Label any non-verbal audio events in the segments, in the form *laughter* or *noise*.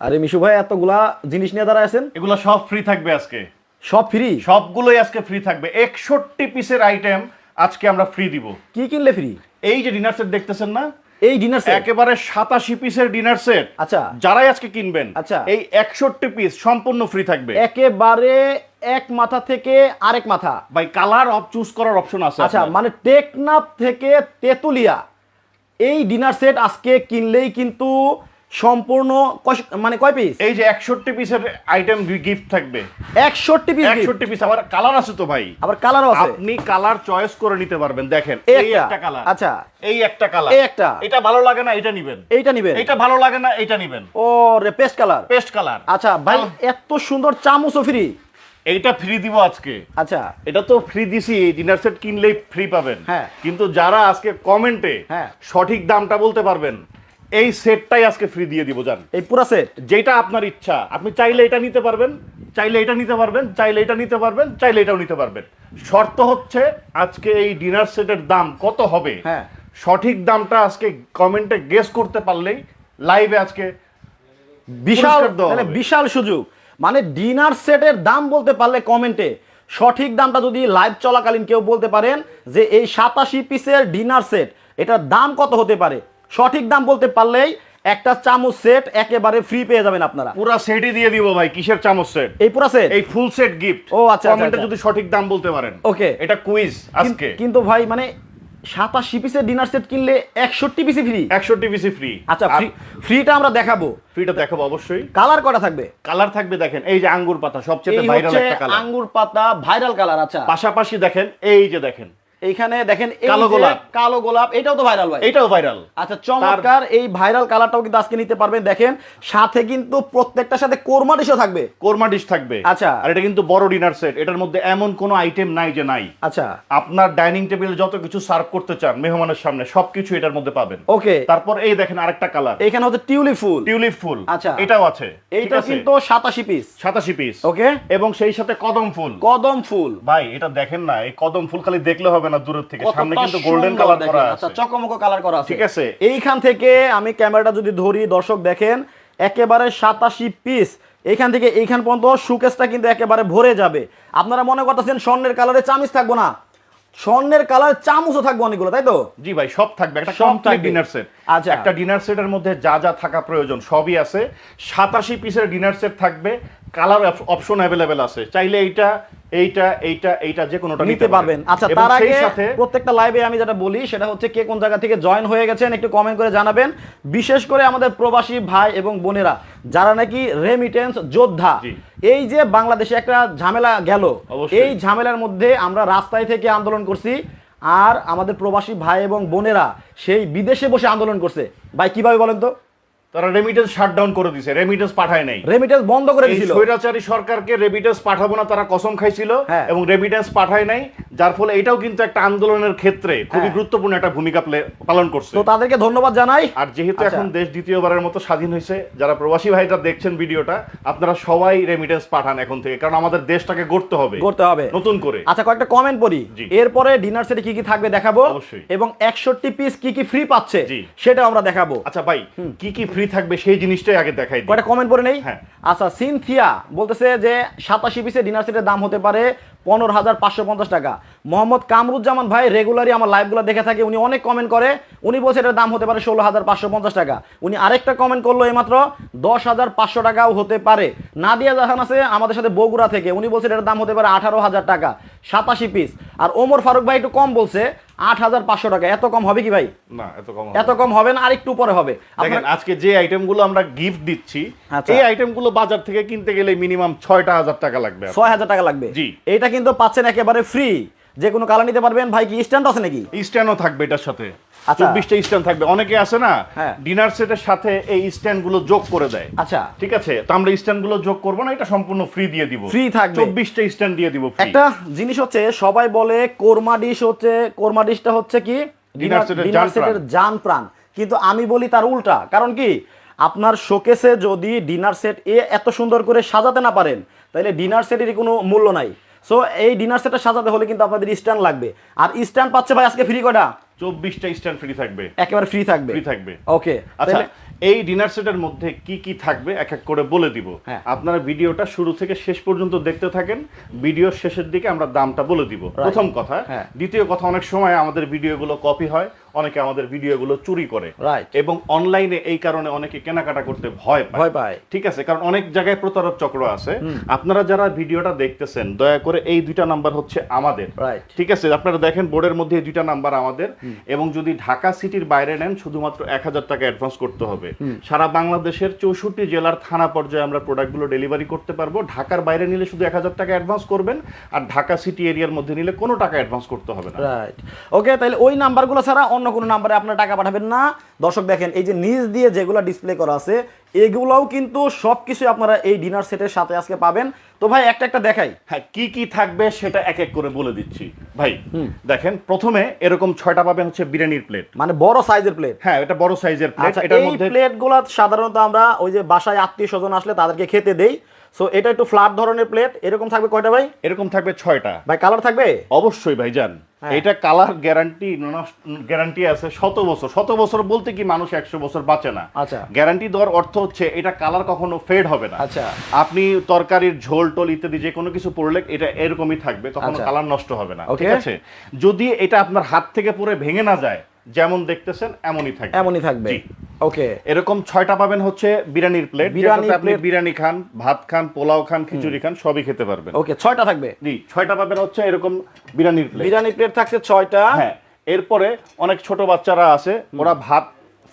আরে মিশু ভাই এতগুলা জিনিস নিয়ে দাঁড়ায় আছেন? এগুলো সব ফ্রি থাকবে আজকে। সব ফ্রি সবগুলোই আজকে ফ্রি থাকবে। একষট্টি পিসের আইটেম আজকে আমরা ফ্রি দিব। কি কিনলে ফ্রি এই যে ডিনার সেট দেখতেছেন না? এই ডিনার সেট একেবারে সাতাশি পিসের ডিনার সেট আচ্ছা। যারাই আজকে কিনবেন আচ্ছা। এই একষট্টি পিস সম্পূর্ণ ফ্রি থাকবে। একেবারে এক মাথা থেকে আরেক মাথা। ভাই কালার অফ চুজ করার অপশন আছে আচ্ছা মানে টেকনাফ থেকে তেতুলিয়া। এই ডিনার সেট আজকে কিনলেই কিন্তু সম্পূর্ণ মানে কয় পিস এই যে একষট্টি পিসের আইটেম গিফট থাকবে। একষট্টি পিস একষট্টি পিস আবার কালার আছে তো ভাই। আবার কালারও আছে? আপনি কালার চয়েস করে নিতে পারবেন দেখেন এই। একটা। কালার আচ্ছা। এই একটা কালার এই একটা। এটা ভালো লাগে না এটা নিবেন। এইটা নিবেন? এটা ভালো লাগে না এটা নিবেন। ও রে পেস্ট কালার পেস্ট কালার আচ্ছা ভাই এত সুন্দর চামচও ফ্রি এইটা ফ্রি দিব আজকে। আচ্ছা। এটা তো ফ্রি দিছি ডিনার সেট কিনলেই ফ্রি পাবেন। হ্যাঁ। কিন্তু যারা আজকে কমেন্টে হ্যাঁ। সঠিক দামটা বলতে পারবেন এই সেটটাই আজকে ফ্রি দিয়ে দিব জান। এই পুরা সেট যেটা আপনার ইচ্ছা। আপনি চাইলে এটা নিতে পারবেন চাইলে এটা নিতে পারবেন চাইলে এটা নিতে পারবেন চাইলে এটাও নিতে পারবেন। শর্ত হচ্ছে আজকে এই ডিনার সেটের দাম কত হবে? হ্যাঁ। সঠিক দামটা আজকে কমেন্টে গেস করতে পারলেই লাইভে আজকে বিশাল মানে বিশাল সুযোগ। মানে ডিনার সেটের দাম বলতে পারলে কমেন্টে সঠিক দামটা যদি লাইভ চলাকালীন কেউ বলতে পারেন যে এই সাতাশি পিসের ডিনার সেট এটার দাম কত হতে পারে? সঠিক দাম বলতে পারলেই একটা চামচ সেট একেবারে ফ্রি পেয়ে যাবেন আপনারা। পুরা সেটই দিয়ে দিব ভাই কিসের চামচ সেট এই পুরা সেট এই ফুল সেট গিফট ও, আচ্ছা, আচ্ছা, কমেন্টে আচ্ছা। যদি সঠিক দাম বলতে পারেন। Okay. এটা কুইজ আজকে। কিন্তু ভাই মানে সাতাশি পিসের ডিনার সেট কিনলে একষট্টি পিসি ফ্রি একষট্টি পিসি ফ্রি আচ্ছা ফ্রি ফ্রিটা আমরা দেখাবো। ফ্রিটা দেখাবো অবশ্যই। কালার কটা থাকবে? কালার থাকবে দেখেন এই যে আঙ্গুর পাতা সবচেয়ে ভাইরাল একটা কালার আঙ্গুর পাতা ভাইরাল কালার আচ্ছা। পাশাপাশি দেখেন এই যে দেখেন এইখানে দেখেন এই কালো গোলাপ। কালো গোলাপ এটাও তো ভাইরাল ভাই। এটাও ভাইরাল আচ্ছা চমৎকার এই ভাইরাল কালারটাও কিন্তু আজকে নিতে পারবেন। দেখেন সাথে কিন্তু প্রত্যেকটার সাথে কোরমা ডিশও থাকবে। কোরমা ডিশ থাকবে। আচ্ছা। আর এটা কিন্তু বড় ডিনার সেট এটার মধ্যে এমন কোনো আইটেম নাই যে নাই। আচ্ছা। আপনার ডাইনিং টেবিলে যত কিছু সার্ভ করতে চান মেহমানের সামনে সবকিছু এটার মধ্যে পাবেন। ওকে। তারপর এই দেখেন আরেকটা কালার এখানে হচ্ছে টিউলিপ ফুল। টিউলিপ ফুল। আচ্ছা। এটাও আছে। এইটা কিন্তু সাতাশি পিস সাতাশি পিস ওকে। এবং সেই সাথে কদম ফুল। কদম ফুল। ভাই এটা দেখেন না এই কদম ফুল খালি দেখলে হবে না দূরের থেকে সামনে কিন্তু গোল্ডেন কালার। করা আচ্ছা আছে। চকমক কালার করা আছে। ঠিক আছে। এইখান থেকে আমি ক্যামেরাটা যদি ধরি দর্শক দেখেন একেবারে সাতাশি পিস এইখান থেকে এইখান পর্যন্ত সুকেসটা কিন্তু একেবারে ভরে যাবে। আপনারা মনে করতেছেন স্বর্ণের কালারে চামিচ থাকব না? স্বর্ণের কালার চামচও থাকবে অনেকগুলো তাই তো? জি ভাই সব থাকবে। একটা কমপ্লিট ডিনার সেট আচ্ছা। একটা ডিনার সেটের মধ্যে যা যা থাকা প্রয়োজন সবই আছে। সাতাশি পিসের ডিনার সেট থাকবে। কালার অপশন অ্যাভেলেবেল আছে। চাইলে এইটা এইটা এইটা এইটা যে কোনোটা নিতে পারবেন। আচ্ছা তার আগে প্রত্যেকটা লাইভে আমি যেটা বলি সেটা হচ্ছে কে কোন জায়গা থেকে জয়েন হয়ে গেছেন একটু কমেন্ট করে জানাবেন। বিশেষ করে আমাদের প্রবাসী ভাই এবং বোনেরা যারা নাকি রেমিটেন্স যোদ্ধা এই যে বাংলাদেশে একটা ঝামেলা গেল এই ঝামেলার মধ্যে আমরা রাস্তায় থেকে আন্দোলন করছি। আর আমাদের প্রবাসী ভাই এবং বোনেরা সেই বিদেশে বসে আন্দোলন করছে। ভাই কীভাবে বলেন তো? তারা রেমিটেন্স শাটডাউন করে দিছে রেমিটেন্স পাঠায় নাই। রেমিটেন্স বন্ধ করে দিয়েছিল স্বৈরাচারী সরকারকে রেমিটেন্স পাঠাবো না তারা কসম খাইছিল। হ্যাঁ। এবং রেমিটেন্স পাঠায় নাই যার ফলে এটাও কিন্তু একটা আন্দোলনের ক্ষেত্রে খুবই হ্যাঁ। গুরুত্বপূর্ণ একটা ভূমিকা পালন করছে। তো তাদেরকে ধন্যবাদ জানাই। আর যেহেতু আচ্ছা। এখন দেশ দ্বিতীয়বারের মতো স্বাধীন হয়েছে যারা প্রবাসী ভাইরা দেখছেন ভিডিওটা আপনারা সবাই রেমিটেন্স পাঠান এখন থেকে কারণ আমাদের দেশটাকে গড়তে হবে। করতে হবে। নতুন করে। আচ্ছা কয়েকটা কমেন্ট পড়ি। এরপরে ডিনার সেটে কি কি থাকবে দেখাবো? এবং একষট্টি পিস কি কি ফ্রি পাচ্ছে জি। সেটাও আমরা দেখাবো। আচ্ছা ভাই কি কি ফ্রি থাকবে সেই জিনিসটাই আগে দেখাই দিই। কমেন্ট পড়ে নেই হ্যাঁ। আচ্ছা সিনথিয়া বলতেছে যে সাতাশি পিসের ডিনার সেটের দাম হতে পারে পনেরো হাজার পাঁচশো পঞ্চাশ টাকা। মোহাম্মদ কামরুজ্জামান ভাই রেগুলারই আমার লাইভগুলো দেখে থাকে উনি অনেক কমেন্ট করে উনি বলছে এটার দাম হতে পারে ষোলো হাজার পাঁচশো পঞ্চাশ টাকা। উনি আরেকটা কমেন্ট করল এইমাত্র দশ হাজার পাঁচশো টাকাও হতে পারে। নাদিয়া জাহান আছে আমাদের সাথে বগুড়া থেকে উনি বলছে এটার দাম হতে পারে আঠারো হাজার টাকা সাতাশি পিস আর ওমর ফারুক ভাই একটু কম বলছে আট হাজার পাঁচশো টাকা। এত কম হবে কি ভাই? না এত কম এত কম হবে না আর একটু পরে হবে। দেখেন আজকে যে আইটেমগুলো আমরা গিফট দিচ্ছি আচ্ছা। এই আইটেমগুলো বাজার থেকে কিনতে গেলে মিনিমাম ছয়টা হাজার টাকা লাগবে। ছয় হাজার টাকা লাগবে। জি। এইটা কিন্তু পাচ্ছেন একেবারে ফ্রি যে কোনো কালার নিতে পারবেন। ভাই কি স্ট্যান্ড আছে নাকি? স্ট্যান্ডও থাকবে এটার সাথে। আচ্ছা। চব্বিশটা স্ট্যান্ড থাকবে। অনেকে আছে না হ্যাঁ। ডিনার সেটের সাথে এই স্ট্যান্ডগুলো যোগ করে দেয়। আচ্ছা। ঠিক আছে? তো আমরা স্ট্যান্ডগুলো যোগ করব না এটা সম্পূর্ণ ফ্রি দিয়ে দিব। Free থাকবে। চব্বিশটা স্ট্যান্ড দিয়ে দিব একটা জিনিস হচ্ছে সবাই বলে কোরমা ডিশ হচ্ছে কোরমা ডিশটা হচ্ছে কি? ডিনার সেটের জান প্রাণ কিন্তু আমি বলি তার উল্টা। কারণ কি? আপনার শোকেসে যদি ডিনার সেট এ এত সুন্দর করে সাজাতে না পারেন তাহলে ডিনার সেটের কোনো মূল্য নাই। সো এই ডিনার সেটটা সাজাতে হলে কিন্তু আপনাদের স্ট্যান্ড লাগবে। আর স্ট্যান্ড পাচ্ছে ভাই আজকে ফ্রি কয়টা চব্বিশটা স্ট্যান্ড ফ্রি থাকবে। একেবারে ফ্রি থাকবে। ফ্রি থাকবে। ওকে আচ্ছা এই ডিনার সেটের মধ্যে কি কি থাকবে? এক এক করে বলে দিব। হ্যাঁ। আপনারা ভিডিওটা শুরু থেকে শেষ পর্যন্ত দেখতে থাকেন। ভিডিওর শেষের দিকে আমরা দামটা বলে দিব। প্রথম কথা হ্যাঁ। দ্বিতীয় কথা অনেক সময় আমাদের ভিডিওগুলো কপি হয়। অনেকে আমাদের ভিডিওগুলো চুরি করে. এবং অনলাইনে এই কারণে অনেকে কেনাকাটা করতে ভয় পায়। ভয় পায়। ঠিক আছে? কারণ অনেক জায়গায় প্রতারক চক্র আছে। আপনারা যারা ভিডিওটা দেখতেছেন দয়া করে এই দুইটা নাম্বার হচ্ছে আমাদের. ঠিক আছে? আপনারা দেখেন বোর্ডের মধ্যে এই দুইটা নাম্বার আমাদের। এবং যদি ঢাকা সিটির বাইরে নেন শুধুমাত্র এক হাজার টাকা অ্যাডভান্স করতে হবে। সারা বাংলাদেশের চৌষট্টি জেলার থানা পর্যায়ে আমরা প্রোডাক্টগুলো ডেলিভারি করতে পারব। ঢাকার বাইরে নিলে শুধু এক হাজার টাকা অ্যাডভান্স করবেন। আর ঢাকা সিটি এরিয়ার মধ্যে নিলে কোনো টাকা অ্যাডভান্স করতে হবে না। রাইট ওকে তাহলে ওই নাম্বারগুলো ছাড়া অন্য কোনো নাম্বারে আপনারা টাকা পাঠাবেন না। দর্শক দেখেন এই যে নিজ দিয়ে যেগুলো ডিসপ্লে করা আছে এগুলোও কিন্তু সব কিছু আপনারা এই ডিনার সেটের সাথে আজকে পাবেন। তো ভাই একটা একটা দেখাই। হ্যাঁ কি কি থাকবে সেটা এক এক করে বলে দিচ্ছি। ভাই দেখেন প্রথমে এরকম ছয়টা পাবেন হচ্ছে বিরিয়ানির প্লেট মানে বড় সাইজের প্লেট হ্যাঁ এটা বড় সাইজের প্লেট আচ্ছা এটার মধ্যে প্লেটগুলো সাধারণত আমরা ওই যে বাসায় আত্মীয় স্বজন আসলে তাদেরকে খেতে দেই। সো এটা একটু ফ্ল্যাট ধরনের প্লেট এরকম থাকবে কয়টা ভাই এরকম থাকবে ছয়টা ভাই কালার থাকবে অবশ্যই ভাইজান হ্যাঁ। এটা কালার গ্যারান্টি গ্যারান্টি আছে শত বছর শত বছর বলতে কি মানুষ একশো বছর বাঁচে না আচ্ছা। গ্যারান্টি দেওয়ার অর্থ হচ্ছে এটা কালার কখনো ফেড হবে না আচ্ছা। আপনি তরকারির ঝোল টোল ইত্যাদি যে কোনো কিছু পড়লে এটা এরকমই থাকবে কখনো আচ্ছা। কালার নষ্ট হবে না. ঠিক আছে যদি এটা আপনার হাত থেকে পরে ভেঙে না যায় যেমন দেখতেছেন এমনই থাকবে। এমনই থাকবে। ওকে। এরকম ছয়টা পাবেন হচ্ছে বিরিয়ানির প্লেট বিরিয়ানি আপনি বিরিয়ানি খান ভাত খান পোলাও খান খিচুড়ি খান সবই খেতে পারবেন। ওকে ছয়টা থাকবে? জি ছয়টা পাবেন হচ্ছে এরকম বিরিয়ানির প্লেট বিরিয়ানি প্লেট থাকছে ছয়টা। হ্যাঁ এরপরে অনেক ছোট বাচ্চারা আছে ওরা ভাত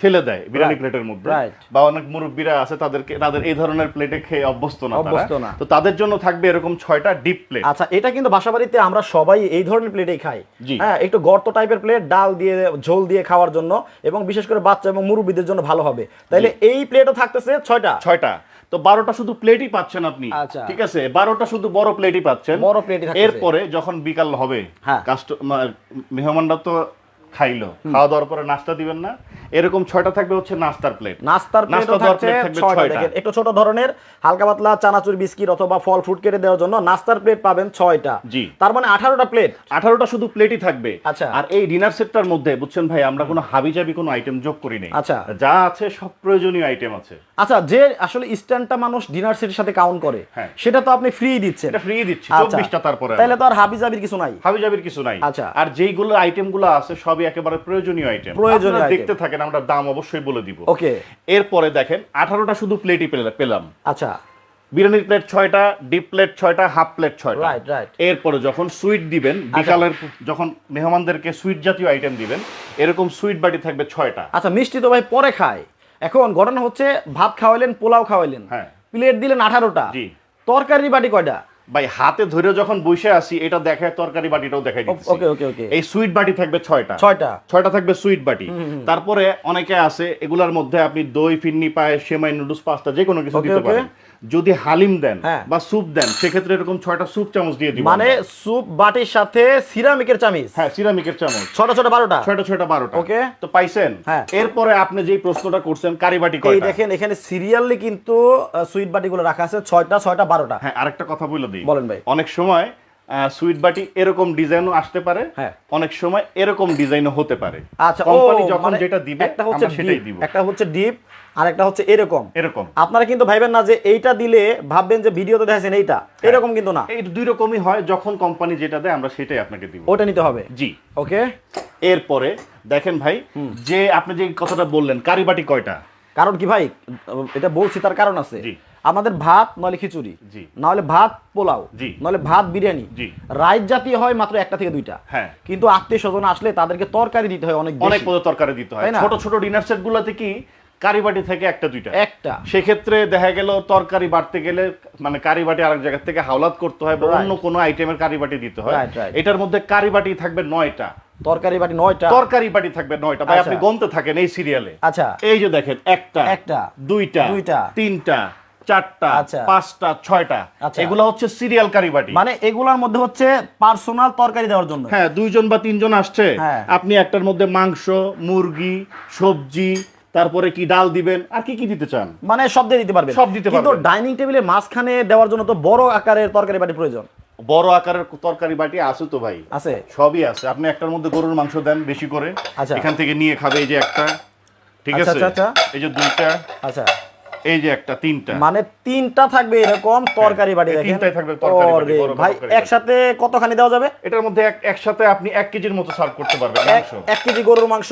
ফেলে দেয় বিরিয়ানি প্লেটের মধ্যে। বা অনেক মুরব্বীরা আছে তাদেরকে তাদের এই ধরনের প্লেটে খেয়ে অভ্যস্ত না অভ্যস্ত না। তো তাদের জন্য থাকবে এরকম ছয়টা ডিপ প্লেট আচ্ছা এটা কিন্তু বাসাবাড়িতে আমরা সবাই এই ধরনের প্লেটেই খাই। হ্যাঁ একটু গর্ত টাইপের প্লেট ডাল দিয়ে ঝোল দিয়ে খাওয়ার জন্য এবং বিশেষ করে বাচ্চা এবং মুরব্বীদের জন্য ভালো হবে। তাইলে এই প্লেটও থাকতেছে ছয়টা? ছয়টা। তো বারোটা শুধু প্লেটই পাচ্ছেন আপনি। আচ্ছা। ঠিক আছে? বারোটা শুধু বড় প্লেটই পাচ্ছেন। বড় প্লেটই থাকতেছে। এরপরে যখন বিকাল হবে হ্যাঁ। কাস্টমার মেহমানরা তো খাইলো খাওয়া দাওয়ার পরে নাস্তা দিবেন না এরকম ছয়টা থাকবে হচ্ছে নাস্তার প্লেট নাস্তার দেওয়ার থাকছে থাকবে ছয়টা। দেখেন একটু ছোট ধরনের হালকা পাতলা চানাচুর বিস্কিট অথবা ফল ফ্রুট কেটে দেওয়ার জন্য নাস্তার প্লেট পাবেন ছয়টা জি। তার মানে আঠারোটা প্লেট আঠারোটা শুধু প্লেটই থাকবে আচ্ছা। আর এই ডিনার সেটটার মধ্যে বুঝছেন ভাই আমরা কোনো হাবিজাবি কোনো আইটেম যোগ করি নাই আচ্ছা। যা আছে সব প্রয়োজনীয় আইটেম আছে আচ্ছা যে আসলে স্ট্যান্ডটা মানুষ ডিনার সেটের সাথে কাউন্ট করে হ্যাঁ। সেটা তো আপনি ফ্রি দিচ্ছেন এটা ফ্রি দিচ্ছি আচ্ছা। চব্বিশটা তারপরে তাহলে তো আর হাবি জাবির কিছু নাই হাবিজাবির কিছু নাই আচ্ছা। আর যেইগুলো আইটেমগুলো আছে সবই একেবারে প্রয়োজনীয় আইটেম প্রয়োজনীয় দেখতে থাকেন আমরা দাম অবশ্যই বলে দিব। ওকে। এরপরে দেখেন আঠারোটা শুধু প্লেটই পেলাম। আচ্ছা। বিরিয়ানির প্লেট ছয়টা ডিপ প্লেট ছয়টা হাফ প্লেট ছয়টা. এরপরে যখন সুইট দিবেন বিকালের যখন মেহমানদেরকে সুইট জাতীয় আইটেম দিবেন এরকম সুইট বাটি থাকবে ছয়টা। আচ্ছা মিষ্টি তো ভাই পরে খায়। এখন ঘটনা হচ্ছে ভাত খাওয়াইলেন পোলাও খাওয়াইলেন। হ্যাঁ। প্লেট দিলেন আঠারোটা। তরকারি বাটি কয়টা? ভাই হাতে ধরে যখন বসে আসি এটা দেখায় তরকারি বাটিটাও দেখাই দিচ্ছি ওকে ওকে ওকে। এই সুইট বাটি থাকবে ছয়টা। ছয়টা। ছয়টা থাকবে সুইট বাটি। তারপরে অনেকে আছে এগুলার মধ্যে আপনি দই ফিন্নি পায় সেমাই নুডলস পাস্তা যে কোনো কিছু দিতে পারেন। যদি হালিম দেন হ্যাঁ। বা স্যুপ দেন সেক্ষেত্রে এরকম ছয়টা স্যুপ চামচ দিয়ে দিব মানে। স্যুপ বাটির সাথে সিরামিকের চামচ? হ্যাঁ সিরামিকের চামচ। ছটা ছোট বারোটা? ছয়টা ছয়টা বারোটা। ওকে। তো পাইছেন? হ্যাঁ। এরপরে আপনি যেই প্রশ্নটা করছেন কারি বাটি এই দেখেন এখানে সিরিয়ালি কিন্তু সুইট বাটিগুলো রাখা আছে ছয়টা ছয়টা বারোটা। হ্যাঁ আরেকটা কথা বলে দিই। বলেন ভাই। অনেক সময় সুইট বাটি এরকম ডিজাইনও আসতে পারে। হ্যাঁ। অনেক সময় এরকম ডিজাইনও হতে পারে। আচ্ছা কোম্পানি যখন মানে যেটা দিবে একটা হচ্ছে সেটাই দিব। একটা হচ্ছে ডিপ আর একটা হচ্ছে এরকম। এরকম। আপনারা কিন্তু ভাইবেন না যে এইটা দিলে ভাববেন যে ভিডিওতে দেখাচ্ছেন এইটা। হ্যাঁ। এরকম কিন্তু না। এই দুই রকমই হয় যখন কোম্পানি যেটা দেয় আমরা সেটাই আপনাকে দিব। ওটা নিতে হবে। জি। ওকে। এরপরে দেখেন ভাই যে আপনি যে কথাটা বললেন কারিবাটি কয়টা? কারণ কি ভাই এটা বলছি তার কারণ আছে। জি। আমাদের ভাত নলে খিচুড়ি। নাহলে ভাত পোলাও। নলে ভাত বিরিয়ানি। রাইস জাতীয় হয় মাত্র একটা থেকে দুইটা। হ্যাঁ। কিন্তু আত্মীয় স্বজন আসলে তাদেরকে তরকারি দিতে হয় অনেক অনেক। পদ তরকারি দিতে হয়। ছোট ছোট ডিনার সেট গুলাতে কি কারিবাটি থেকে একটা দুইটা? একটা। সেক্ষেত্রে দেখা গেল তরকারি বাড়তে গেলে মানে কারিবাটি আরেক জায়গা থেকে হাওলাত করতে হয় বা অন্য কোনো আইটেমের কারিবাটি দিতে হয়. এটার মধ্যে কারিবাটি থাকবে নয়টা। তরকারি বাটি নয়টা। তরকারি বাটি থাকবে নয়টা। ভাই আচ্ছা। আপনি গনতে থাকেন এই সিরিয়ালে আচ্ছা। এই যে দেখেন একটা একটা, দুইটা দুইটা, তিনটা চারটা আচ্ছা। পাঁচটা ছয়টা। আচ্ছা। এগুলা হচ্ছে সিরিয়াল কারিবাটি মানে এগুলার মধ্যে হচ্ছে পার্সোনাল তরকারি দেওয়ার জন্য? হ্যাঁ দুইজন বা তিনজন আসছে। হ্যাঁ। আপনি একটার মধ্যে মাংস মুরগি সবজি তারপরে কি ডাল দিবেন আর কি কি দিতে চান? মানে সব দিয়ে দিতে পারবেন। সব দিতে কিন্তু পারবেন। ডাইনিং টেবিলের মাঝখানে দেওয়ার জন্য তো বড় আকারের তরকারি বাটি প্রয়োজন। বড় আকারের তরকারি বাটি আছে তো ভাই। আছে? সবই আছে। আপনি একটার মধ্যে গরুর মাংস দেন বেশি করে। আচ্ছা। এখান থেকে নিয়ে খাবে এই যে একটা। ঠিক আছে? আচ্ছা, আচ্ছা। এই যে দুইটা। আচ্ছা। এই যে একটা তিনটা। মানে তিনটা থাকবে এরকম তরকারি বাটি দেখেন। তিনটাই থাকবে তরকারি বাটি, ভাই একসাথে কতখানি দেওয়া যাবে? এটার মধ্যে এক- একসাথে আপনি এক কেজির মতো সার্ভ করতে পারবেন মাংস। এক কেজি গরুর মাংস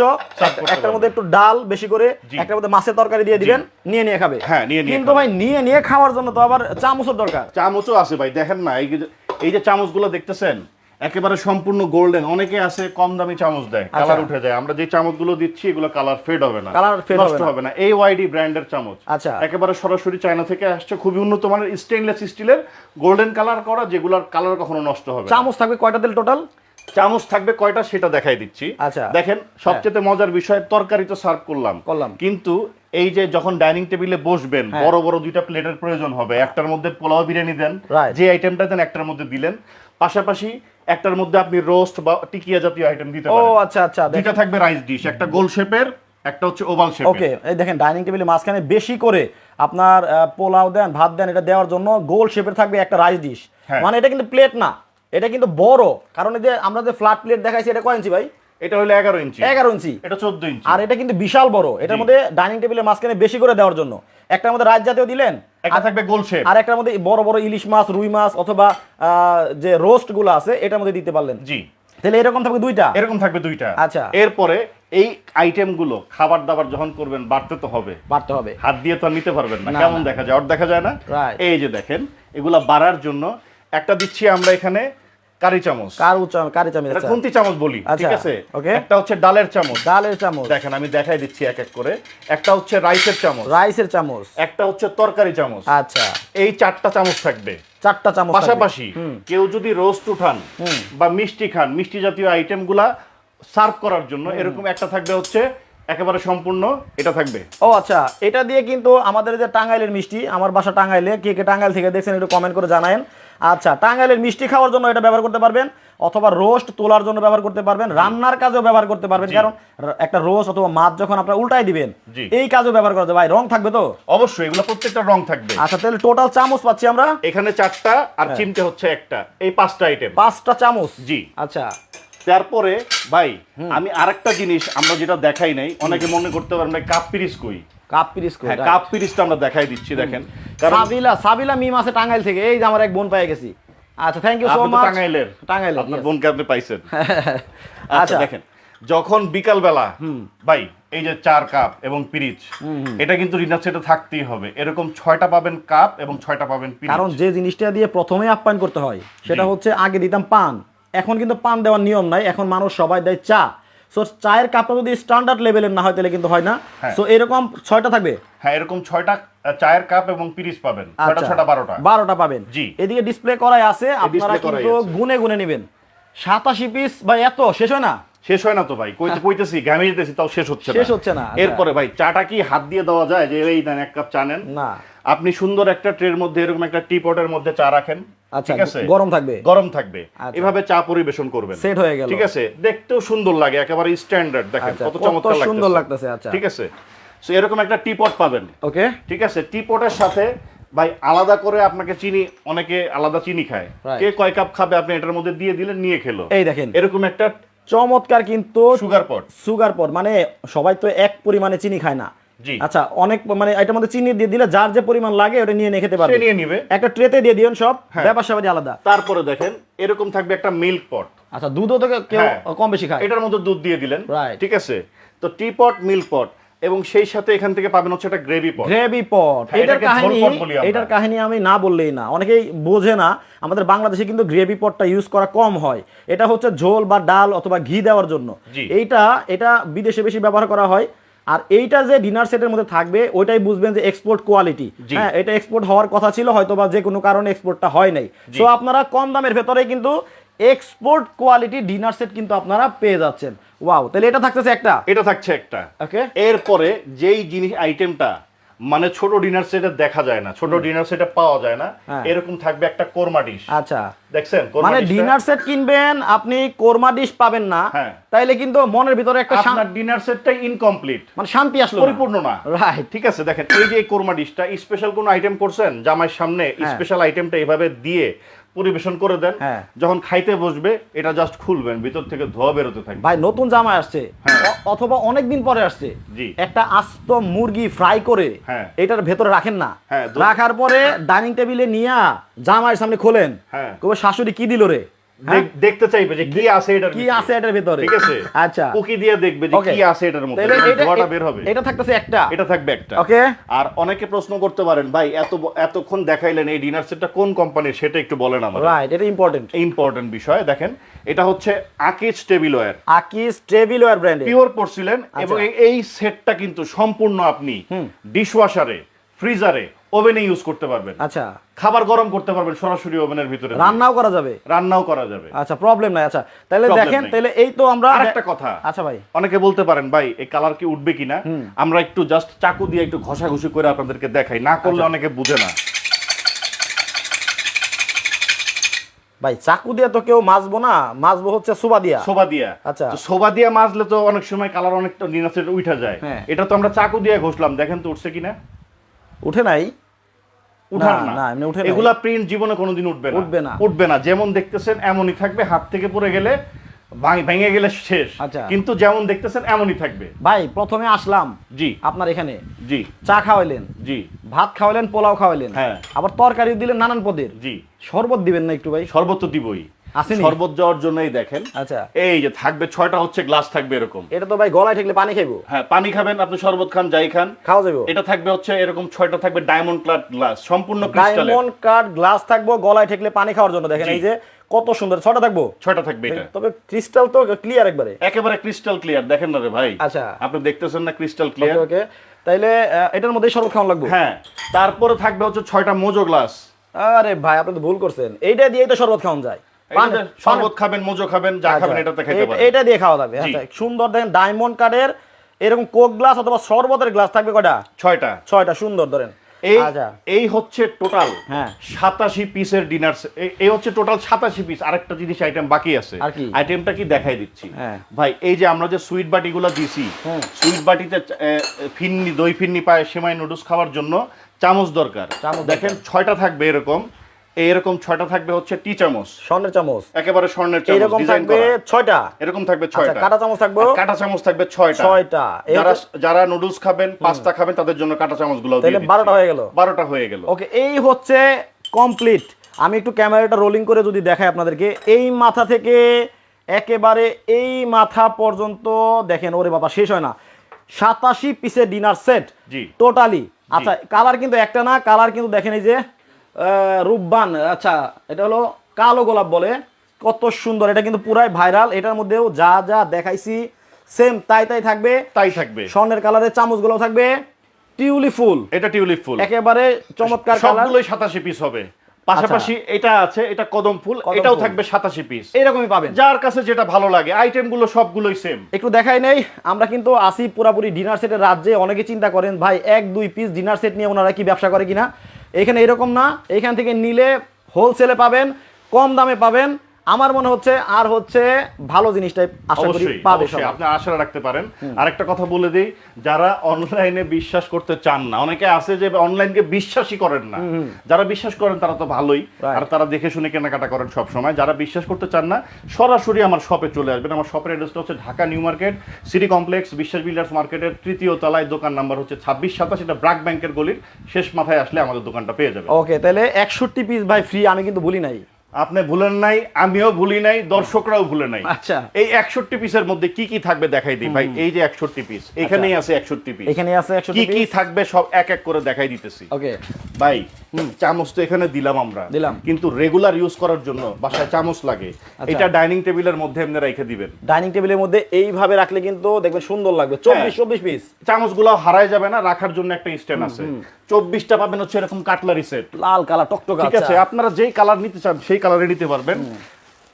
একটার মধ্যে একটু ডাল বেশি করে একটার মধ্যে মাছের তরকারি দিয়ে দিবেন নিয়ে নিয়ে খাবে। হ্যাঁ, নিয়ে নিয়ে কিন্তু ভাই নিয়ে নিয়ে খাওয়ার জন্য তো আবার চামচের দরকার। চামচও আছে ভাই দেখেন না এই যে এই যে চামচগুলো দেখতেছেন একেবারে সম্পূর্ণ গোল্ডেন অনেকে আছে কম দামি চামচ দেয় আচ্ছা। কালার উঠে যায় আমরা যে চামচগুলো দিচ্ছি এগুলো কালার ফেড হবে না Colour fade নষ্ট হবে না। এই ওয়াইডি ব্র্যান্ডের চামচ আচ্ছা। একেবারে সরাসরি চায়না থেকে আসছে খুবই উন্নত মানের স্টেনলেস স্টিলের গোল্ডেন কালার করা যেগুলোর কালার কখনো নষ্ট হবে। চামচ থাকবে কয়টা তেল টোটাল চামচ থাকবে কয়টা সেটা দেখাই দিচ্ছি আচ্ছা। দেখেন সবচেয়ে মজার বিষয় তরকারি তো সার্ভ করলাম করলাম। কিন্তু এই যে যখন ডাইনিং টেবিলে বসবেন হ্যাঁ। বড় বড় দুইটা প্লেটের প্রয়োজন হবে একটার মধ্যে পোলাও বিরিয়ানি দেন যে আইটেমটা দেন একটার মধ্যে দিলেন পাশাপাশি একটার মধ্যে আপনি রোস্ট বা টিকিয়া জাতীয় আইটেম দিতে পারেন। ও আচ্ছা আচ্ছা দুইটা থাকবে রাইস ডিশ একটা গোল শেপের একটা হচ্ছে ওভাল শেপের ওকে এই দেখেন ডাইনিং টেবিলের মাঝখানে বেশি করে আপনার পোলাও দেন ভাত দেন এটা দেওয়ার জন্য গোল শেপের থাকবে একটা রাইস ডিশ হ্যাঁ। মানে এটা কিন্তু প্লেট না এটা কিন্তু বড়। কারণ এই যে আমরা যে ফ্ল্যাট প্লেট দেখাইছি এটা কয় ইঞ্চি ভাই? এটা হলো এগারো ইঞ্চি। এগারো ইঞ্চি। এটা চোদ্দ ইঞ্চি। আর এটা কিন্তু বিশাল বড়। এটার মধ্যে ডাইনিং টেবিলের মাঝখানে বেশি করে দেওয়ার জন্য। একটার মধ্যে রাইস জাতীয় দিলেন একটা থাকবে গোল শেপ। আর একটার মধ্যে বড় বড় ইলিশ মাছ রুই মাছ অথবা যে রোস্টগুলো আছে এটার মধ্যে দিতে পারলেন। জি। তাহলে এরকম থাকবে দুইটা? এরকম থাকবে দুইটা। আচ্ছা। এরপরে এই আইটেমগুলো খাবার দাবার যখন করবেন বাড়তে তো হবে। বাড়তে হবে। হাত দিয়ে তো নিতে পারবেন না। না, কেমন দেখা যায়? আর দেখা যায় না? এই যে দেখেন এগুলা বাড়ার জন্য একটা দিচ্ছি আমরা এখানে। কারি চামচ। কার উচ্চ কারি চামচ এটা আচ্ছা। খুন্তি চামচ বলি আচ্ছা, ঠিক আছে? okay. একটা হচ্ছে ডালের চামচ। ডালের চামচ। দেখেন আমি দেখাই দিচ্ছি এক এক করে। একটা হচ্ছে রাইসের চামচ। রাইসের চামচ। একটা হচ্ছে তরকারি চামচ। আচ্ছা। এই চারটা চামচ থাকবে। চারটা চামচ। পাশাপাশি কেউ যদি রোস্ট উঠান বা মিষ্টি খান মিষ্টি জাতীয় আইটেমগুলা সার্ভ করার জন্য এরকম একটা থাকবে হচ্ছে একেবারে সম্পূর্ণ এটা থাকবে। ও আচ্ছা। এটা দিয়ে কিন্তু আমাদের যে টাঙ্গাইলের মিষ্টি আমার বাসা টাঙ্গাইলে কে কে টাঙ্গাইল থেকে দেখছেন একটু কমেন্ট করে জানায়েন। আচ্ছা টাঙ্গাইলের মিষ্টি খাওয়ার জন্য এটা ব্যবহার করতে পারবেন অথবা রোস্ট তোলার জন্য ব্যবহার করতে পারবেন রান্নার কাজেও ব্যবহার করতে পারবেন কারণ একটা রোস্ট অথবা মাছ যখন আপনারা উল্টাই দিবেন এই কাজেও ব্যবহার করতে ভাই রং থাকবে তো? অবশ্যই এগুলো প্রত্যেকটা রং থাকবে। আচ্ছা তাহলে টোটাল চামচ পাচ্ছি আমরা? এখানে চারটা আর হ্যাঁ। চিমটে হচ্ছে একটা। এই পাঁচটা আইটেম পাঁচটা চামচ? জি। আচ্ছা। তারপরে ভাই আমি আরেকটা জিনিস আমরা যেটা দেখাই নাই অনেকে মনে করতে পারেন ভাই কাপ পিরিস কই? কাপ পিরিস হ্যাঁ কাপ পিরিসটা আমরা দেখাই দিচ্ছি দেখেন। সাবিলা সাবিলা মিম আছে টাঙ্গাইল থেকে। এই যে আমার এক বোন পেয়ে গেছি। আচ্ছা থ্যাংক ইউ সো মাচ টাঙ্গাইলের। টাঙ্গাইলের আপনার বোনকে আপনি পাইছেন। *laughs* আচ্ছা আচ্ছা দেখেন। যখন বিকাল বেলা ভাই এই যে চার কাপ এবং পিরিচ এটা কিন্তু ডিনার সেটে থাকতেই হবে। এরকম ছয়টা পাবেন কাপ এবং ছয়টা পাবেন পিরিচ। কারণ যে জিনিসটা দিয়ে প্রথমে আপ্যায়ন করতে হয় সেটা হচ্ছে আগে দিতাম পান। এখন কিন্তু পান দেওয়ার নিয়ম নাই এখন মানুষ সবাই দেয় চা। সো চায়ের কাপটা যদি স্ট্যান্ডার্ড লেভেলের না হয় তাহলে কিন্তু হয় না। হ্যাঁ। সো এরকম ছয়টা থাকবে? হ্যাঁ এরকম ছয়টা চায়ের কাপ এবং পিরিস পাবেন। ছয়টা আচ্ছা। ছয়টা বারোটা। বারোটা পাবেন। জি। এদিকে ডিসপ্লে করাই আছে আপনারা কিন্তু গুনে গুনে নেবেন। সাতাশি পিস বা এত শেষ হয় না? শেষ হয় না তো ভাই? কইতে কইতেছি ঘামিয়ে যেতেছি তাও শেষ হচ্ছে না। শেষ হচ্ছে না, আচ্ছা। এরপরে ভাই চাটা কি হাত দিয়ে দেওয়া যায়? যে এই দেন এক কাপ চা নেন। না। আপনি সুন্দর একটা ট্রের মধ্যে এরকম একটা টি পটের মধ্যে চা রাখেন আচ্ছা ঠিক আছে? গরম থাকবে। গরম থাকবে। আচ্ছা। এভাবে চা পরিবেশন করবেন। সেট হয়ে গেল। ঠিক আছে? দেখতেও সুন্দর লাগে একেবারে স্ট্যান্ডার্ড দেখেন কত চমৎকার সুন্দর লাগতেছে, আচ্ছা। ঠিক আছে? সো এরকম একটা টি পট পাবেন। ওকে। ঠিক আছে? টি পটের সাথে ভাই আলাদা করে আপনাকে চিনি অনেকে আলাদা চিনি খায়। কে কয় কাপ খাবে আপনি এটার মধ্যে দিয়ে দিলেন নিয়ে খেলো। এই দেখেন। এরকম একটা চমৎকার কিন্তু সুগার পট সুগার পট মানে সবাই তো এক পরিমাণে চিনি খায় না। আচ্ছা অনেক মানে এটার মধ্যে চিনি দিয়ে দিলে যার যে পরিমাণ লাগে ওটা নিয়ে নিয়ে খেতে পারবে। নিয়ে নিবে। একটা ট্রেতে দিয়ে দিবেন সব হ্যাঁ। ব্যাপার সবাই আলাদা। তারপরে দেখেন এরকম থাকবে একটা মিল্ক পট আচ্ছা দুধও তো কেউ হ্যাঁ। কম বেশি খায়। এটার মধ্যে দুধ দিয়ে দিলেন. ঠিক আছে? তো টি পট মিল্ক পট এবং সেই সাথে এখান থেকে পাবেন হচ্ছে একটা গ্রেভি পট গ্রেভি পট এটার কাহিনী। এটার কাহিনী আমি না বললেই না। অনেকেই বোঝে না আমাদের বাংলাদেশে কিন্তু গ্রেভি পটটা ইউজ করা কম হয়। এটা হচ্ছে ঝোল বা ডাল অথবা ঘি দেওয়ার জন্য। এইটা এটা বিদেশে বেশি ব্যবহার করা হয়। আর এইটা যে ডিনার সেটের মধ্যে থাকবে ওইটাই বুঝবেন যে এক্সপোর্ট কোয়ালিটি হ্যাঁ এটা এক্সপোর্ট হওয়ার কথা ছিল হয়তো বা যে কোনো কারণে এক্সপোর্টটা হয় নাই। সো আপনারা কম দামের ভেতরে কিন্তু এক্সপোর্ট কোয়ালিটি ডিনার সেট কিন্তু আপনারা পেয়ে যাচ্ছেন। ওয়াও তাহলে এটা থাকতেছে একটা? এটা থাকছে একটা। ওকে এরপরে যেই জিনিস আইটেমটা মানে ছোট ডিনার সেটে দেখা যায় না ছোট ডিনার সেটে পাওয়া যায় না হ্যাঁ। এরকম থাকবে একটা কোরমা ডিশ আচ্ছা। দেখছেন? মানে ডিনার সেট কিনবেন আপনি কোরমা ডিশ পাবেন না হ্যাঁ। তাইলে কিন্তু মনের ভিতরে একটা আপনার ডিনার সেটটাই ইনকমপ্লিট মানে শান্তি আসলো পরিপূর্ণ না। রাইট ঠিক আছে দেখেন এই যে কোরমা ডিশটা স্পেশাল কোন আইটেম করছেন? জামাই সামনে হ্যাঁ। স্পেশাল আইটেমটা এইভাবে দিয়ে পরিবেশন করে দেন হ্যাঁ। যখন খাইতে বসবে এটা জাস্ট খুলবেন ভিতর থেকে ধোয়া বেরোতে থাকবে ভাই নতুন জামা আসছে হ্যাঁ। অথবা অনেক দিন পরে আসছে জি। একটা আস্ত মুরগি ফ্রাই করে হ্যাঁ। এটার ভেতরে রাখেন না রাখার পরে ডাইনিং টেবিলে নিয়ে জামার সামনে খোলেন হ্যাঁ। কবে শাশুড়ি কি দিল রে দেখতে চাইবে যে কি আছে এটার কি আছে এটার ভেতরে? ঠিক আছে? আচ্ছা। কুকি দিয়ে দেখবে যে কি আছে এটার মধ্যে। এটা বের হবে। এটা থাকতেছে একটা। এটা থাকবে একটা। ওকে আর অনেকে প্রশ্ন করতে পারেন ভাই এত এতক্ষণ দেখাইলেন এই ডিনার সেটটা কোন কোম্পানির সেটা একটু বলেন আমাদের। রাইট এটা ইম্পর্টেন্ট ইম্পর্টেন্ট বিষয় দেখেন। এটা হচ্ছে Akij table ware Akij tableware ব্র্যান্ডের পিওর পোর্সিলেন এবং আচ্ছা। এই সেটটা কিন্তু সম্পূর্ণ আপনি ডিশওয়াশারে ফ্রিজারে ওভেনে ইউজ করতে পারবেন। আচ্ছা। খাবার গরম করতে পারবেন সরাসরি ওভেনের ভিতরে। রান্নাও করা যাবে? রান্নাও করা যাবে। আচ্ছা প্রবলেম নাই। আচ্ছা তাহলে দেখেন তাহলে এই তো আমরা আরেকটা কথা। আচ্ছা ভাই। অনেকে বলতে পারেন ভাই এই কালার কি উঠবে কিনা? আমরা একটু জাস্ট চাকু দিয়ে একটু ঘষাঘষি করে আপনাদেরকে দেখাই। না করলে আচ্ছা। অনেকে বুঝে না। ভাই চাকু দিয়ে তো কেউ মাছবো না। মাছবো হচ্ছে সুবা দিয়া। সোবা দিয়া। আচ্ছা। তো সোবা দিয়া মাজলে তো অনেক সময় কালার অনেকটা নিনাসে উঠা যায়। হ্যাঁ। এটা তো আমরা চাকু দিয়ে ঘষলাম। দেখেন তো উঠছে কিনা? উঠে নাই। উঠার না, এমনি উঠে এগুলা প্রিন্ট জীবনে কোনোদিন উঠবে না। উঠবে না। উঠবে না। যেমন দেখতেছেন এমনই থাকবে। হাত থেকে পড়ে গেলে ভেঙে গেলে শেষ। আচ্ছা। কিন্তু যেমন দেখতেছেন এমনই থাকবে। ভাই প্রথমে আসলাম জি। আপনার এখানে। জি। চা খাওয়াইলেন। জি। ভাত খাওয়াইলেন পোলাও খাওয়াইলেন। হ্যাঁ। আবার তরকারি দিলেন নানান পদের। জি। শরবত দিবেন না একটু ভাই? শরবত তো দিবই? শরবত যাওয়ার জন্যই দেখেন। আচ্ছা। এই যে থাকবে ছয়টা হচ্ছে গ্লাস থাকবে এরকম। এটা তো ভাই গলায় ঠেকলে পানি খাইবো। হ্যাঁ পানি খাবেন আপনি শরবত খান যাই খান। খাওয়া যাব এটা থাকবে হচ্ছে এরকম ছয়টা থাকবে ডায়মন্ড ক্লাড গ্লাস সম্পূর্ণ ক্রিস্টালের ডায়মন্ড কার্ড গ্লাস থাকব গলায় ঠেকলে পানি খাওয়ার জন্য। দেখেন এই যে কত সুন্দর ছটা থাকব? ছয়টা থাকবে এটা। তবে ক্রিস্টাল তো ক্লিয়ার একবারে। একেবারে ক্রিস্টাল ক্লিয়ার দেখেন না রে ভাই। আচ্ছা। আপনি দেখতেছেন না ক্রিস্টাল ক্লিয়ার ওকে তাইলে এটার মধ্যে শরবত খাওয়ান লাগবে? হ্যাঁ তারপরে থাকবে হচ্ছে ছয়টা মোজো গ্লাস আরে ভাই আপনি তো ভুল করছেন। এইটা দিয়ে তো শরবত খাওয়ান যায়। শরবত খাবেন মোজো খাবেন যা খাবেন আচ্ছা, এটাতে খেতে এটা- পারেন। এটা দিয়ে খাওয়া যাবে। আচ্ছা সুন্দর দেখেন ডায়মন্ড কার্ডের এরকম কোক গ্লাস অথবা শরবতের গ্লাস থাকবে কয়টা? ছয়টা। ছয়টা সুন্দর ধরেন। এই আচ্ছা। এই হচ্ছে টোটাল হ্যাঁ। সাতাশি পিসের ডিনার এই হচ্ছে টোটাল সাতাশি পিস আরেকটা জিনিস আইটেম বাকি আছে? আইটেমটা কি? দেখাই দিচ্ছি। হ্যাঁ। ভাই এই যে আমরা যে সুইট বাটিগুলো দিছি। সুইট বাটিতে ফিন্নি দই ফিন্নি পায় সেমাই নুডলস খাওয়ার জন্য চামচ দরকার। দেখেন ছয়টা থাকবে এরকম। এরকম ছয়টা থাকবে হচ্ছে টি চামচ স্বর্ণের চামচ। একেবারে স্বর্ণের চামচ এইরকম ডিজাইন থাকবে ছয়টা। এরকম থাকবে আচ্ছা ছয়টা। কাটা চামচ থাকবে? কাঁটা চামচ থাকবে ছয়টা। ছয়টা। যারা যারা নুডলস খাবেন পাস্তা খাবেন তাদের জন্য কাঁটা চামচগুলো তাহলে বারোটা হয়ে গেল। বারোটা হয়ে গেল। ওকে এই হচ্ছে কমপ্লিট আমি একটু ক্যামেরাটা রোলিং করে যদি দেখাই আপনাদেরকে এই মাথা থেকে একেবারে এই মাথা পর্যন্ত দেখেন ওরে বাবা শেষ হয় না। সাতাশি পিসের ডিনার সেট জি। টোটালি আচ্ছা কালার কিন্তু একটা না কালার কিন্তু দেখেন এই যে রূপবান আচ্ছা এটা হলো কালো গোলাপ বলে। কত সুন্দর এটা কিন্তু পুরাই ভাইরাল এটার মধ্যেও যা যা দেখাইছি সেম তাই তাই থাকবে। তাই থাকবে। স্বর্ণের কালারের চামচগুলো থাকবে। টিউলি ফুল। এটা টিউলিপ ফুল। একেবারে চমৎকার সবগুলোই সাতাশি পিস হবে। পাশাপাশি এটা আছে এটা কদম ফুল এটাও থাকবে সাতাশি পিস এরকমই পাবেন। যার কাছে যেটা ভালো লাগে আইটেমগুলো সবগুলোই সেম একটু দেখাই নেই আমরা কিন্তু আসি পুরাপুরি ডিনার সেটের রাজ্যে অনেকে চিন্তা করেন ভাই এক দুই পিস ডিনার সেট নিয়ে ওনারা কি ব্যবসা করে কিনা? এখানে এরকম না এখান থেকে নিলে হোলসেলে পাবেন কম দামে পাবেন। আমার মনে হচ্ছে আর হচ্ছে ভালো জিনিসটাই আশা করি পাবে সবাই। আপনি আশা রাখতে পারেন। আরেকটা কথা বলে দেই যারা অনলাইনে বিশ্বাস করতে চান না অনেকে আছে যে অনলাইনকে বিশ্বাসই করেন না। যারা বিশ্বাস করেন তারা তো ভালোই। আর তারা দেখে শুনে কেনাকাটা করেন সব সময় যারা বিশ্বাস করতে চান না সরাসরি আমার শপে চলে আসবেন। আমার শপের অ্যাড্রেসটা হচ্ছে Dhaka new market city complex Biswas builders মার্কেটের তৃতীয় তলায়। দোকান নাম্বার হচ্ছে ছাব্বিশ সাতাশ। এটা ব্রাক ব্যাংকের গলির শেষ মাথায় আসলে আমাদের দোকানটা পেয়ে যাবে ওকে তাহলে একষট্টি পিস ভাই ফ্রি আমি কিন্তু বলি নাই। আপনি ভুলেন নাই আমিও ভুলি নাই দর্শকরাও ভুলে নাই। আচ্ছা। এই একষট্টি পিসের মধ্যে কি কি থাকবে দেখাই দিই ভাই? এই যে একষট্টি পিস এখানেই আছে একষট্টি পিস। এখানে আছে কি কি থাকবে সব এক এক করে দেখাই দিতেছি। ওকে। ভাই চামচ তো এখানে দিলাম আমরা। দিলাম। কিন্তু রেগুলার ইউজ করার জন্য বাসায় চামচ লাগে। আচ্ছা। এটা ডাইনিং টেবিলের মধ্যে এমনি রেখে দিবেন। ডাইনিং টেবিলের মধ্যে এইভাবে রাখলে কিন্তু দেখবেন সুন্দর লাগবে। চব্বিশ হ্যাঁ। চব্বিশ পিস চামচগুলো হারায় যাবে না রাখার জন্য একটা স্ট্যান্ড আছে। চব্বিশটা পাবেন হচ্ছে এরকম কাটলারি সেট লাল কালার টকটকা ঠিক আছে আপনারা যেই কালার নিতে চান সেই কালারে নিতে পারবেন।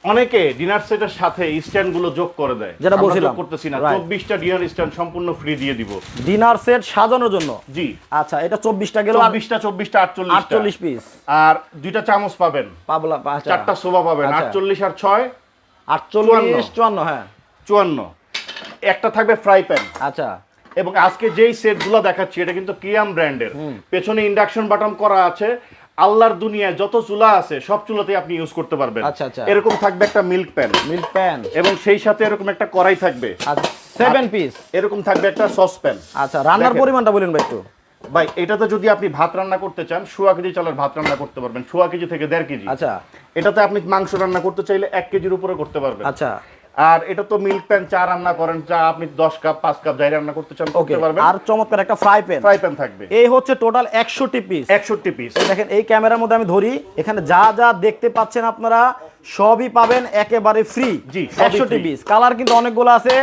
অনেকে ডিনার সেটের সাথে স্ট্যান্ডগুলো যোগ করে দেয়। যেটা বলছিলাম। যোগ করতেছি না। Right. চব্বিশটা ডিনার স্ট্যান্ড সম্পূর্ণ ফ্রি দিয়ে দিব। ডিনার সেট সাজানোর জন্য? জি। আচ্ছা এটা চব্বিশটা গেল আর চব্বিশটা চব্বিশটা আটচল্লিশ আটচল্লিশ পিস আর দুইটা চামচ পাবেন। পাবলা আচ্ছা চারটা সোফা পাবেন। আচ্ছা। আটচল্লিশ আর ছয়। আটচল্লিশ চুয়ান্ন। হ্যাঁ। চুয়ান্ন। একটা থাকবে ফ্রাই প্যান আচ্ছা। এবং আজকে যেই সেটগুলো দেখাচ্ছি এটা কিন্তু কিয়াম ব্র্যান্ডের পেছনে ইন্ডাকশন বাটন করা আছে। আল্লাহর দুনিয়ায় যত চুলা আছে সব চুলাতেই আপনি ইউজ করতে পারবেন। আচ্ছা, আচ্ছা। এরকম থাকবে একটা মিল্ক প্যান মিল্ক প্যান এবং সেই সাথে এরকম একটা কড়াই থাকবে। সেভেন পিস এরকম থাকবে একটা সস প্যান আচ্ছা রান্নার পরিমাণটা বলেন ভাই একটু। ভাই এটাতে যদি আপনি ভাত রান্না করতে চান সোয়া কেজি চালের ভাত রান্না করতে পারবেন। সোয়া কেজি থেকে দেড় কেজি। আচ্ছা। এটাতে আপনি মাংস রান্না করতে চাইলে এক কেজির উপরে করতে পারবেন। আচ্ছা। আর এটা তো মিল্ক প্যান চা রান্না করেন চা আপনি দশ কাপ পাঁচ কাপ যাই রান্না করতে চান করতে পারবেন। আর চমৎকার একটা ফ্রাই প্যান ফ্রাই প্যান থাকবে। এই হচ্ছে টোটাল একশোটি পিস একষট্টি পিস দেখেন এই ক্যামেরার মধ্যে আমি ধরি এখানে যা যা দেখতে পাচ্ছেন আপনারা সবই পাবেন একেবারে ফ্রি জি, সবই একশোটি free। পিস কালার কিন্তু অনেকগুলো আছে।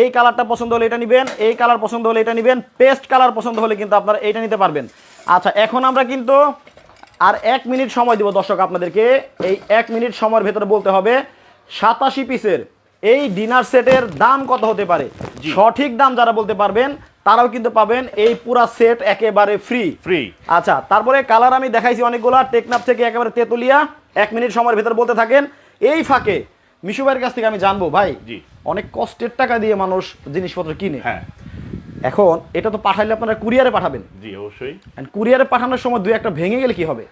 এই কালারটা পছন্দ হলে এটা নেবেন এই কালার পছন্দ হলে এটা নেবেন পেস্ট কালার পছন্দ হলে কিন্তু আপনারা এটা নিতে পারবেন। আচ্ছা এখন আমরা কিন্তু আর এক মিনিট সময় দিব দর্শক আপনাদেরকে। এই এক মিনিট সময়ের ভেতরে বলতে হবে সাতাশি পিসের এই ডিনার সেটের দাম কত হতে পারে? সঠিক দাম যারা বলতে পারবেন তারাও কিন্তু পাবেন এই পুরা সেট একেবারে ফ্রি ফ্রি আচ্ছা তারপরে কালার আমি দেখাইছি অনেকগুলা টেকনাফ থেকে একেবারে তেতুলিয়া এক মিনিট সময়ের ভেতর বলতে থাকেন। এই ফাঁকে মিশু ভাইয়ের কাছ থেকে আমি জানব ভাই জি। অনেক কষ্টের টাকা দিয়ে মানুষ জিনিসপত্র কিনে। হ্যাঁ। এখন এটা তো পাঠাইলে আপনারা কুরিয়ারে পাঠাবেন। জি অবশ্যই। কুরিয়ারে পাঠানোর সময় দুই একটা ভেঙে গেলে কি হবে?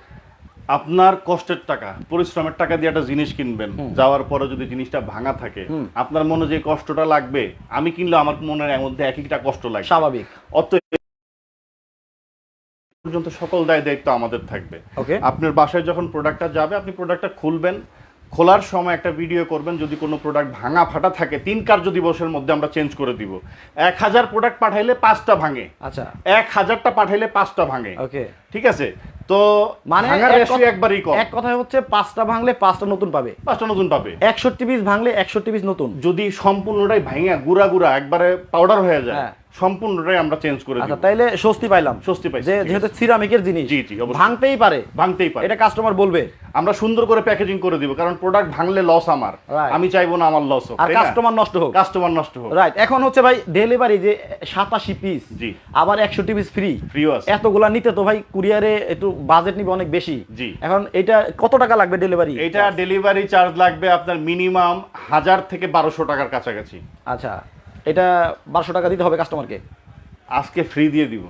আপনার কষ্টের টাকা পরিশ্রমের টাকা দিয়ে একটা জিনিস কিনবেন যাওয়ার পরে যদি জিনিসটা ভাঙা থাকে আপনার মনে যে কষ্টটা লাগবে আমি কিনলে আমার মনের মধ্যে এক একটা কষ্ট লাগে। স্বাভাবিক। অত পর্যন্ত সকল দায় দায়িত্ব আমাদের থাকবে। ওকে। আপনার বাসায় যখন প্রোডাক্টটা যাবে আপনি প্রোডাক্টটা খুলবেন খোলার সময় একটা ভিডিও করবেন যদি কোনো প্রোডাক্ট ভাঙা ফাটা থাকে তিন কার্য দিবসের মধ্যে আমরা চেঞ্জ করে দিব। এক হাজার প্রোডাক্ট পাঠাইলে পাঁচটা ভাঙে। আচ্ছা। এক হাজারটা পাঠাইলে পাঁচটা ভাঙে। ওকে। ঠিক আছে? তো মানে এক কথা- একবারই কম। এক কথায় হচ্ছে পাঁচটা ভাঙলে পাঁচটা নতুন পাবে। পাঁচটা নতুন পাবে। একষট্টি পিস ভাঙলে একষট্টি পিস নতুন। যদি সম্পূর্ণটাই ভাঙা গুড়া গুড়া একবারে পাউডার হয়ে যায় হ্যাঁ। সম্পূর্ণটাই আমরা চেঞ্জ করে আচ্ছা তাইলে স্বস্তি পাইলাম। স্বস্তি পাইছি, যে যেহেতু সিরামিকের জিনিস জি, জি, ভাঙতেই পারে। ভাঙতেই পারে। এটা কাস্টমার বলবে। আমরা সুন্দর করে প্যাকেজিং করে দিব কারণ প্রোডাক্ট ভাঙলে লস আমার। আমি চাইব না আমার লস হোক আর কাস্টমার নষ্ট হোক। কাস্টমার নষ্ট হোক। রাইট এখন হচ্ছে ভাই ডেলিভারি যে সাতাশি পিস জি। আবার একষট্টি পিস ফ্রি ফ্রিও আছে। এতগুলা নিতে তো ভাই কুরিয়ারে একটু বাজেট নিবে অনেক বেশি। জি। এখন এটা কত টাকা লাগবে ডেলিভারি এটা ডেলিভারি চার্জ লাগবে আপনার মিনিমাম হাজার থেকে বারোশো টাকার কাছাকাছি। আচ্ছা। এটা বারোশো টাকা দিতে হবে কাস্টমারকে আজকে ফ্রি দিয়ে দিব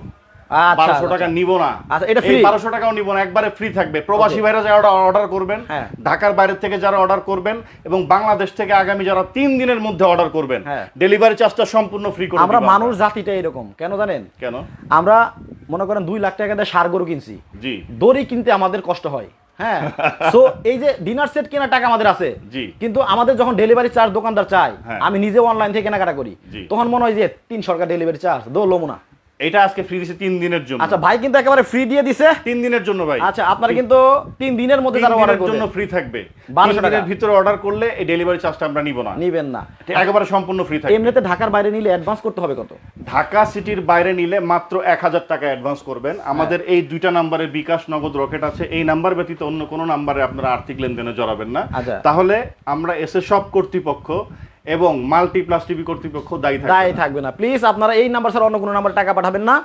আচ্ছা বারোশো টাকা আচ্ছা। নিব না আচ্ছা, এটা free? বারোশো টাকাও নিব না একবারে ফ্রি থাকবে প্রবাসী. ভাইরা যারা অর্ডার করবেন হ্যাঁ। ঢাকার বাইরে থেকে যারা অর্ডার করবেন এবং বাংলাদেশ থেকে আগামী যারা তিন দিনের মধ্যে অর্ডার করবেন হ্যাঁ। ডেলিভারি চার্জটা সম্পূর্ণ ফ্রি করে আমরা মানুষ জাতিটা এরকম কেন জানেন কেন আমরা মনে করেন দুই লাখ টাকা দিয়ে সার গরু কিনছি জি দড়ি কিনতে আমাদের কষ্ট হয় হ্যাঁ। *laughs* সো এই যে ডিনার সেট কেনার টাকা আমাদের আছে কিন্তু আমাদের যখন ডেলিভারি চার্জ দোকানদার চাই হ্যাঁ। আমি নিজে অনলাইন থেকে কেনাকাটা করি। তখন মনে হয় যে তিন সরকার ডেলিভারি চার্জ দো লোমো না। এটা আজকে ফ্রি দিছে তিন দিনের জন্য। আচ্ছা ভাই কিন্তু একেবারে ফ্রি দিয়ে দিছে। তিন দিনের জন্য ভাই। আচ্ছা আপনারা কিন্তু তিন দিনের মধ্যে যারা অর্ডার দিনের জন্য ফ্রি থাকবে। 1200 তিন টাকা। দিনের ভিতরে অর্ডার করলে এই ডেলিভারি চার্জটা আমরা নিব না। নিবেন না। একেবারে সম্পূর্ণ ফ্রি থাকবে। এমনিতে ঢাকার বাইরে নিলে অ্যাডভান্স করতে হবে কত? ঢাকা সিটির বাইরে নিলে মাত্র এক হাজার টাকা অ্যাডভান্স করবেন। আমাদের হ্যাঁ। এই দুইটা নাম্বারে বিকাশ নগদ রকেট আছে। এই নাম্বার ব্যতীত অন্য কোনো নাম্বারে আপনারা আর্থিক লেনদেনে জড়াবেন না। আচ্ছা। তাহলে আমরা এসে সব কর্তৃপক্ষ এবং মাল্টিপ্লাস টিভি কর্তৃপক্ষ দায়ী থাকবে দায়ী থাকবে না। প্লিজ আপনারা এই নাম্বার ছাড়া অন্য কোনো নাম্বার টাকা পাঠাবেন না।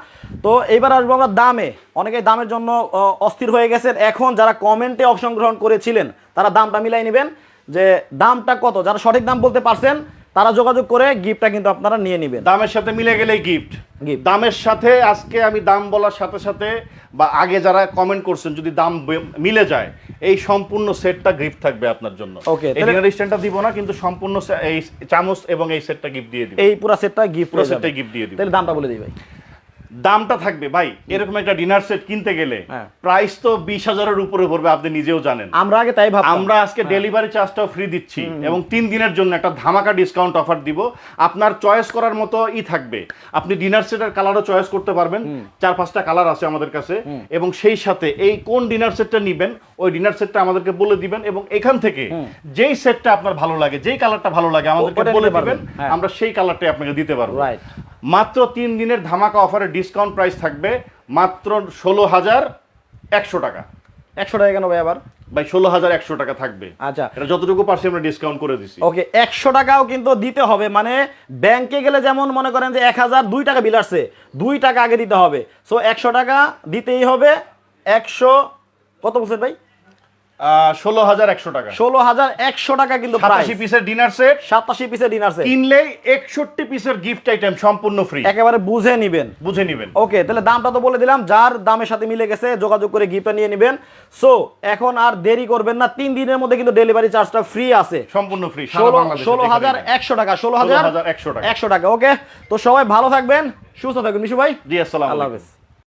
তো এবার আসব আমরা দামে। অনেকেই দামের জন্য অস্থির হয়ে গেছেন। এখন যারা কমেন্টে অংশগ্রহণ করেছিলেন তারা দামটা মিলাই নেবেন। যে দামটা কত? যারা সঠিক দাম বলতে পারছেন তারা যোগাযোগ করে গিফটটা কিন্তু আপনারা নিয়ে নেবেন। দামের সাথে মিলে গেলে গিফট। দামের সাথে আজকে আমি দাম বলার সাথে সাথে বা আগে যারা কমেন্ট করছেন যদি দাম মিলে যায় এই সম্পূর্ণ সেটটা গিফট থাকবে আপনার জন্য। ওকে ডিনার স্ট্যান্ডটা দিব না কিন্তু সম্পূর্ণ এই চামচ এবং এই সেটটা গিফট দিয়ে দিব। এই পুরো সেটটা গিফট পুরো সেটটা গিফট দিয়ে দিব। তাহলে দামটা বলে দিই ভাই। দামটা থাকবে ভাই এরকম একটা ডিনার সেট কিনতে গেলে হ্যাঁ। প্রাইস তো বিশ হাজারের উপরে পড়বে আপনি নিজেও জানেন। আমরা আগে তাই আমরা আজকে ডেলিভারি চার্জটাও ফ্রি দিচ্ছি এবং তিন দিনের জন্য একটা ধামাকা ডিসকাউন্ট অফার দিব। আপনার চয়েস করার মতো ই থাকবে। আপনি ডিনার সেটের কালারও চয়েস করতে পারবেন। চার পাঁচটা কালার আছে আমাদের কাছে। এবং সেই সাথে এই কোন ডিনার সেটটা নিবেন ওই ডিনার সেটটা আমাদেরকে বলে দিবেন এবং এখান থেকে যেই সেটটা আপনার ভালো লাগে যেই কালারটা ভালো লাগে আমাদেরকে বলে দিবেন হ্যাঁ। আমরা সেই কালারটাই আপনাকে দিতে পারব। মাত্র তিন দিনের ধামাকা অফারে ডিসকাউন্ট প্রাইস থাকবে মাত্র ষোলো হাজার একশো টাকা। একশো টাকা কেন ভাই আবার? ভাই ষোলো হাজার একশো টাকা থাকবে। আচ্ছা। এটা যতটুকু পারছি আমরা ডিসকাউন্ট করে দিছি। ওকে একশো টাকাও কিন্তু দিতে হবে মানে ব্যাংকে গেলে যেমন মনে করেন যে এক হাজার দুই টাকা বিল আসছে দুই টাকা আগে দিতে হবে। সো একশো টাকা দিতেই হবে একশো কত বলছেন ভাই? ষোলো হাজার একশো টাকা। ষোলো হাজার একশো টাকা কিন্তু সাতাশি পিসের ডিনার সেট সাতাশি পিসের ডিনার সেট কিনলেই একষট্টি পিসের গিফট আইটেম সম্পূর্ণ ফ্রি একেবারে বুঝে নিবেন। বুঝে নিবেন। ওকে তাহলে দামটা তো বলে দিলাম যার দামের সাথে মিলে গেছে যোগাযোগ করে গিফটটা নিয়ে নেবেন। সো এখন আর দেরি করবেন না তিন দিনের মধ্যে কিন্তু ডেলিভারি চার্জটা ফ্রি আছে। সম্পূর্ণ ফ্রি ষোলো ষোলো হাজার একশো টাকা ষোলো হাজার 16,100 টাকা। একশো টাকা ওকে তো সবাই ভালো থাকবেন সুস্থ থাকবেন মিশু ভাই। জি আসসালাম আল্লাহ হাফেজ।